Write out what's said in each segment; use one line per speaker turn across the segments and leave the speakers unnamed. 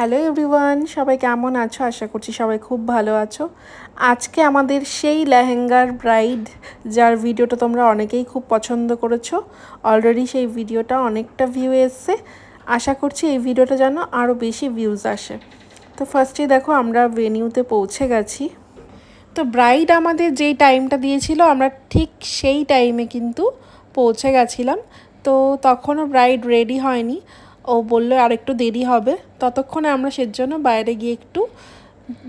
Hello everyone, সবাই কেমন আছো? আশা করছি সবাই খুব ভালো আছো। আজকে আমাদের সেই লেহেঙ্গার ব্রাইড, যার ভিডিওটা তোমরা অনেকেই খুব পছন্দ করেছ অলরেডি সেই ভিডিওটা অনেকটা ভিউ এসছে। আশা করছি এই ভিডিওটা যেন আরও বেশি ভিউজ আসে। তো ফার্স্টে দেখো, আমরা ভেনিউতে পৌঁছে গেছি। তো ব্রাইড আমাদের যেই টাইমটা দিয়েছিল, আমরা ঠিক সেই টাইমে কিন্তু পৌঁছে গেছিলাম। তো তখনও ব্রাইড রেডি হয়নি। ও বলল, আর একটু দেরি হবে। ততক্ষণে আমরা সেজন্য বাইরে গিয়ে একটু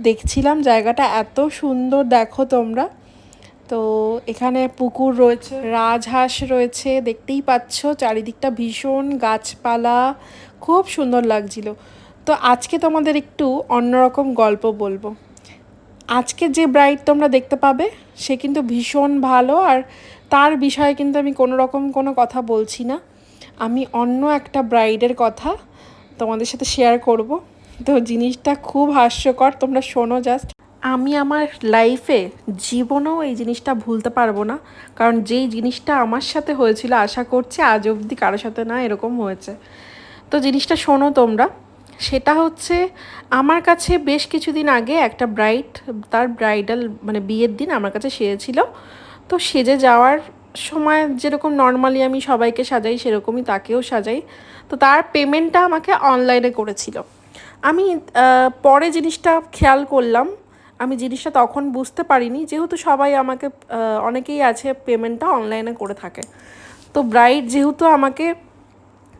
দেখছিলাম জায়গাটা এত সুন্দর, দেখো তোমরা। তো এখানে পুকুর রয়েছে, রাজহাঁস রয়েছে, দেখতেই পাচ্ছ চারিদিকটা ভীষণ গাছপালা, খুব সুন্দর লাগছিল। তো আজকে তোমাদের একটু অন্যরকম গল্প বলব। আজকে যে ব্রাইড তোমরা দেখতে পাবে, সে কিন্তু ভীষণ ভালো, আর তার বিষয়ে কিন্তু আমি কোনো রকম কোনো কথা বলছি না। আমি অন্য একটা ব্রাইডের কথা তোমাদের সাথে শেয়ার করব। তো জিনিসটা খুব হাস্যকর, তোমরা শোনো জাস্ট আমি আমার লাইফে জীবনেও এই জিনিসটা ভুলতে পারব না, কারণ যেই জিনিসটা আমার সাথে হয়েছিল, আশা করছি আজ অবধি কারও সাথে না এরকম হয়েছে। তো জিনিসটা শোনো তোমরা, সেটা হচ্ছে আমার কাছে বেশ কিছুদিন আগে একটা ব্রাইড তার ব্রাইডাল মানে বিয়ের দিন আমার কাছে সেজেছিল। তো সেজে যাওয়ার সময় যেরকম নর্মালি আমি সবাইকে সাজাই, সেরকমই তাকেও সাজাই। তো তার পেমেন্টটা আমাকে অনলাইনে করেছিল। আমি পরে জিনিসটা খেয়াল করলাম। আমি জিনিসটা তখন বুঝতে পারিনি। যেহেতু সবাই আমাকে অনেকেই আছে পেমেন্টটা অনলাইনে করে থাকে। তো ব্রাইড যেহেতু আমাকে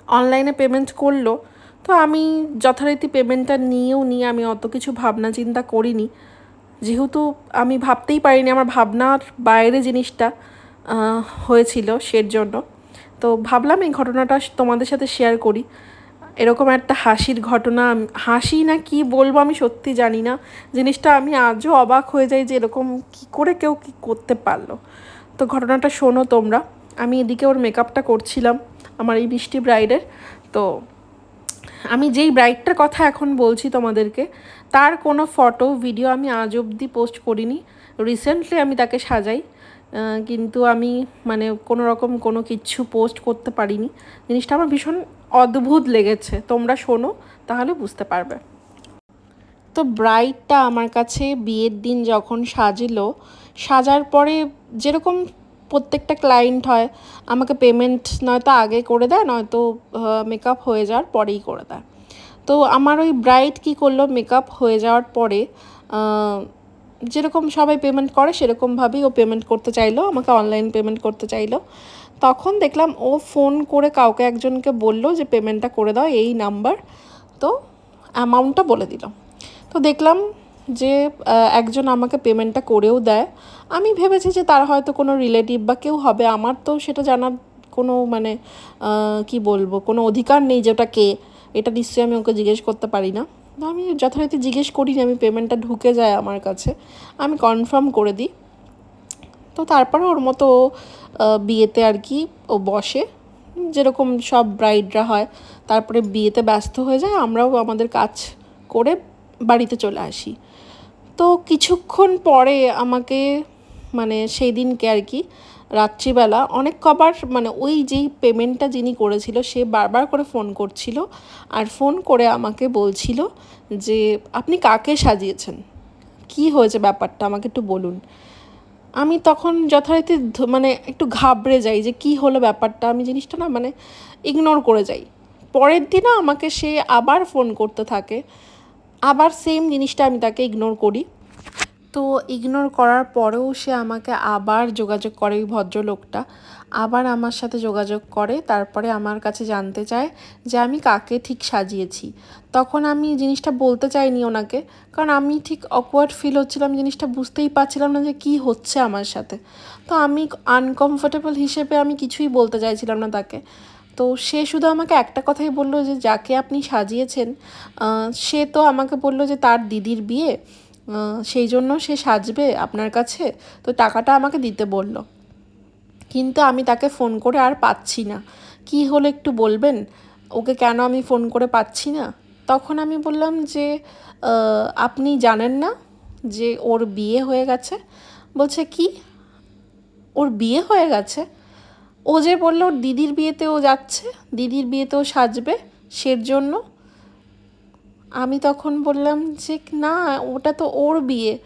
অনলাইনে পেমেন্ট করল, তো আমি যথারীতি পেমেন্টটা নিয়েও নিয়ে আমি অত কিছু ভাবনা চিন্তা করিনি। যেহেতু আমি ভাবতেই পারিনি আমার ভাবনার বাইরে জিনিসটা। হয়েছিল সের জন্য। তো ভাবলাম এই ঘটনাটা তোমাদের সাথে শেয়ার করি। এরকম একটা হাসির ঘটনা, হাসি না কি বলব আমি সত্যি জানি না। জিনিসটা আমি আজও অবাক হয়ে যাই যে এরকম কি করে কেউ কি করতে পারল। তো ঘটনাটা শোনো তোমরা। আমি এদিকে ওর মেকআপটা করছিলাম, আমার এই বৃষ্টি ব্রাইডের তো আমি যেই ব্রাইডটার কথা এখন বলছি তোমাদেরকে, তার কোনো ফটো ভিডিও আমি আজ অবধি পোস্ট করিনি। রিসেন্টলি আমি তাকে সাজাই। কিন্তু আমি মানে কোনো রকম কোনো কিছু পোস্ট করতে পারিনি। জিনিসটা আমার ভীষণ অদ্ভুত লেগেছে। তোমরা শোনো, তাহলে বুঝতে পারবে। তো ব্রাইডটা আমার কাছে বিয়ের দিন যখন সাজলো, সাজার পরে যেরকম প্রত্যেকটা ক্লায়েন্ট হয়, আমাকে পেমেন্ট নয়তো আগে করে দেয়, নয়তো মেকআপ হয়ে যাওয়ার পরেই করে দেয়। তো আমার ওই ব্রাইড কী করল মেকআপ হয়ে যাওয়ার পরে যেরকম সবাই পেমেন্ট করে, সেরকমভাবেই ও পেমেন্ট করতে চাইলো, আমাকে অনলাইন পেমেন্ট করতে চাইলো। তখন দেখলাম ও ফোন করে কাউকে একজনকে বলল যে পেমেন্টটা করে দাও, এই নাম্বার তো অ্যামাউন্টটা বলে দিল। তো দেখলাম যে একজন আমাকে পেমেন্টটা করেও দেয়। আমি ভেবেছি যে, তার হয়তো কোনো রিলেটিভ বা কেউ হবে। আমার তো সেটা জানার কোনো মানে কি বলব, কোনো অধিকার নেই যে, ওটা কে। এটা নিশ্চয়ই আমি ওকে জিজ্ঞেস করতে পারি না। আমি যথারীতি জিজ্ঞেস করিনি আমি পেমেন্টটা ঢুকে যায় আমার কাছে। আমি কনফার্ম করে দিই। তো তারপরে ওর মতো বিয়েতে আর কি ও বসে। যেরকম সব ব্রাইডরা হয়, তারপরে বিয়েতে ব্যস্ত হয়ে যায়, আমরাও আমাদের কাজ করে বাড়িতে চলে আসি। তো কিছুক্ষণ পরে আমাকে মানে সেই দিনকে আর কি রাত্রিবেলা অনেক কবার মানে ওই যেই পেমেন্টটা যিনি করেছিল, সে বারবার করে ফোন করছিল আর ফোন করে আমাকে বলছিল যে, আপনি কাকে সাজিয়েছেন? কি হয়েছে ব্যাপারটা? আমাকে একটু বলুন। আমি তখন যথারীতি মানে একটু ঘাবড়ে যাই যে, কি হলো ব্যাপারটা? আমি জিনিসটা না মানে ইগনোর করে যাই। পরের দিনও আমাকে সে আবার ফোন করতে থাকে। আবার সেম জিনিসটা আমি তাকে ইগনোর করি। তো ইগনোর করার পরেও সে আমাকে আবার যোগাযোগ করে ওই ভদ্রলোকটা। আবার আমার সাথে যোগাযোগ করে, তারপরে আমার কাছে জানতে চায় যে আমি কাকে ঠিক সাজিয়েছি। তখন আমি জিনিসটা বলতে চাইনি ওনাকে, কারণ আমি ঠিক অকওয়ার্ড ফিল হচ্ছিলাম, জিনিসটা বুঝতেই পারছিলাম না যে কি হচ্ছে আমার সাথে। তো আমি আনকমফোর্টেবল হিসেবে আমি কিছুই বলতে চাইছিলাম না তাকে। তো সে শুধু আমাকে একটা কথাই বলল যে, যাকে আপনি সাজিয়েছেন সে তো আমাকে বলল যে তার দিদির বিয়ে সেই জন্য সে সাজবে আপনার কাছে। তো টাকাটা আমাকে দিতে বলল। কিন্তু আমি তাকে ফোন করে আর পাচ্ছি না। কি হলো একটু বলবেন? ওকে কেন আমি ফোন করে পাচ্ছি না? তখন আমি বললাম যে আপনি জানেন না যে ওর বিয়ে হয়ে গেছে? বলছে, কি? ওর বিয়ে হয়ে গেছে? ও যে বলল, দিদির ও যাচ্ছে, দিদির বিয়েতেও সাজবে সের জন্য আমি তখন বললাম যে, না, ওটা তো ওর বিয়ে।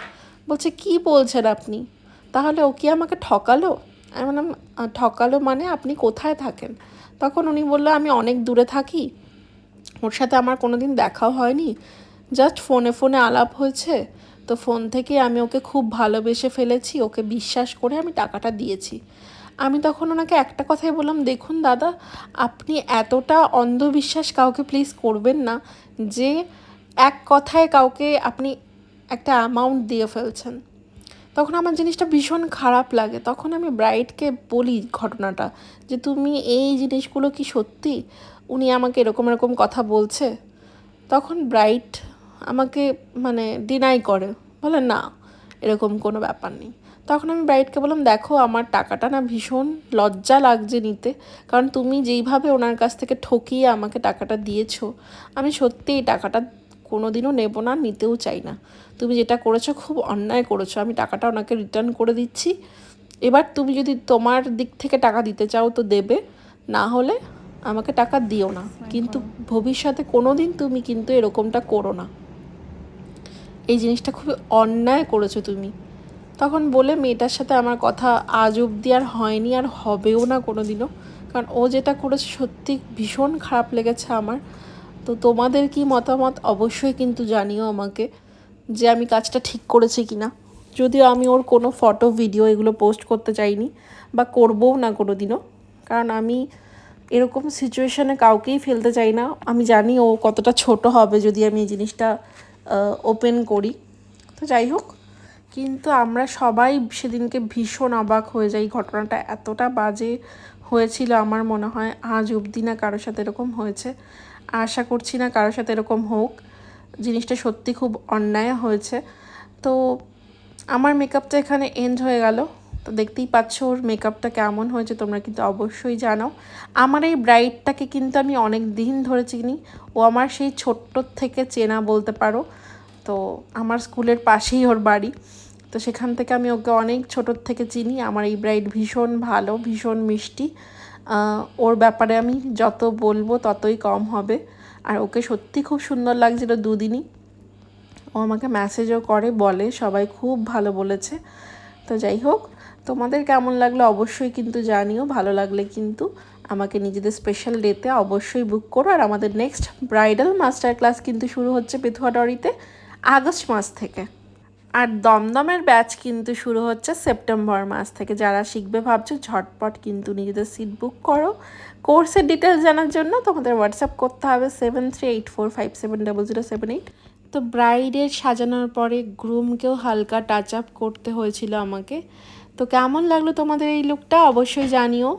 বলছে, কি বলছেন আপনি? তাহলে ও কি আমাকে ঠকালো? আমি বললাম ঠকালো মানে আপনি কোথায় থাকেন? তখন উনি বলল, আমি অনেক দূরে থাকি। ওর সাথে আমার কোনো দিন দেখাও হয়নি। জাস্ট ফোনে ফোনে আলাপ হয়েছে। তো ফোন থেকে আমি ওকে খুব ভালোবেসে ফেলেছি। ওকে বিশ্বাস করে আমি টাকাটা দিয়েছি। আমি তখন ওনাকে একটা কথাই বললাম, দেখুন দাদা, আপনি এতটা অন্ধবিশ্বাস কাউকে প্লিজ করবেন না যে এক কথায় কাউকে আপনি একটা অ্যামাউন্ট দিয়ে ফেলছেন। তখন আমার জিনিসটা ভীষণ খারাপ লাগে। তখন আমি ব্রাইডকে বলি ঘটনাটা যে, তুমি এই জিনিসগুলো কি সত্যি? উনি আমাকে এরকম এরকম কথা বলছে? তখন ব্রাইট আমাকে মানে ডিনাই করে। বলে, না, এরকম কোনো ব্যাপার নেই। তখন আমি ব্রাইটকে বললাম দেখো আমার টাকাটা না ভীষণ লজ্জা লাগছে নিতে। কারণ তুমি যেইভাবে ওনার কাছ থেকে ঠকিয়ে আমাকে টাকাটা দিয়েছ আমি সত্যি এই টাকাটা কোনো দিনও নেব না নিতেও চাই না। তুমি যেটা করেছ খুব অন্যায় করেছ। আমি টাকাটা ওনাকে রিটার্ন করে দিচ্ছি। এবার তুমি যদি তোমার দিক থেকে টাকা দিতে চাও তো দেবে না হলে আমাকে টাকা দিও না। কিন্তু ভবিষ্যতে কোনো দিন তুমি কিন্তু এরকমটা করো না। এই জিনিসটা খুবই অন্যায় করেছ তুমি। তখন বলে মেয়েটার সাথে আমার কথা আজ অবধি আর হয়নি, আর হবেও না কোনো দিনও কারণ ও যেটা করেছে সত্যি ভীষণ খারাপ লেগেছে আমার। তো তোমাদের কি মতামত অবশ্যই কিন্তু জানিও আমাকে যে আমি কাজটা ঠিক করেছি কি না যদিও আমি ওর কোনো ফটো, ভিডিও এগুলো পোস্ট করতে চাইনি বা করবও না কোনো দিনও কারণ আমি এরকম সিচুয়েশনে কাউকেই ফেলতে চাই না। আমি জানি ও কতটা ছোট হবে যদি আমি এই জিনিসটা ওপেন করি। তো যাই হোক। কিন্তু আমরা সবাই সেদিনকে ভীষণ অবাক হয়ে যাই। ঘটনাটা এতটা বাজে হয়েছিল আমার মনে হয়। আজ অবধি না কারোর সাথে এরকম হয়েছে। আশা করছি না কারোর সাথে এরকম হোক। জিনিসটা সত্যি খুব অন্যায় হয়েছে। তো আমার মেকআপটা এখানে এন্ড হয়ে গেল। তো দেখতেই পাচ্ছ ওর মেকআপটা কেমন হয়েছে, তোমরা কিন্তু অবশ্যই জানাও। আমার এই ব্রাইডটাকে কিন্তু আমি অনেক দিন ধরে চিনি। ও আমার সেই ছোট্টর থেকে চেনা বলতে পারো। তো আমার স্কুলের পাশেই ওর বাড়ি। তো সেখান থেকে আমি ওকে অনেক ছোটোর থেকে চিনি। আমার এই ব্রাইড ভীষণ ভালো, ভীষণ মিষ্টি। ওর ব্যাপারে আমি যত বলব ততই কম হবে। আর ওকে সত্যি খুব সুন্দর লাগছিল দুদিনই। ও আমাকে মেসেজও করে, বলে, সবাই খুব ভালো বলেছে। তো যাই হোক, তোমাদের কেমন লাগল অবশ্যই কিন্তু জানিও, ভালো লাগলে কিন্তু আমাকে নিজেদের স্পেশাল ডেতে অবশ্যই বুক করো। আর আমাদের নেক্সট ব্রাইডাল মাস্টার ক্লাস কিন্তু শুরু হচ্ছে পেথুয়াডরিতে। আগস্ট মাস থেকে। আর দমদমের ব্যাচ কিন্তু শুরু হচ্ছে সেপ্টেম্বর মাস থেকে। যারা শিখবে ভাবছ, ঝটপট কিন্তু নিজেদের সিট বুক করো। কোর্সের ডিটেলস জানার জন্য তোমাদের হোয়াটসঅ্যাপ করতে হবে seven three eight four five seven double zero seven eight তো ব্রাইডের সাজানোর পরে গ্রুমকেও হালকা টাচ আপ করতে হয়েছিল আমাকে। তো কেমন লাগল তোমাদের এই লুকটা অবশ্যই জানিও।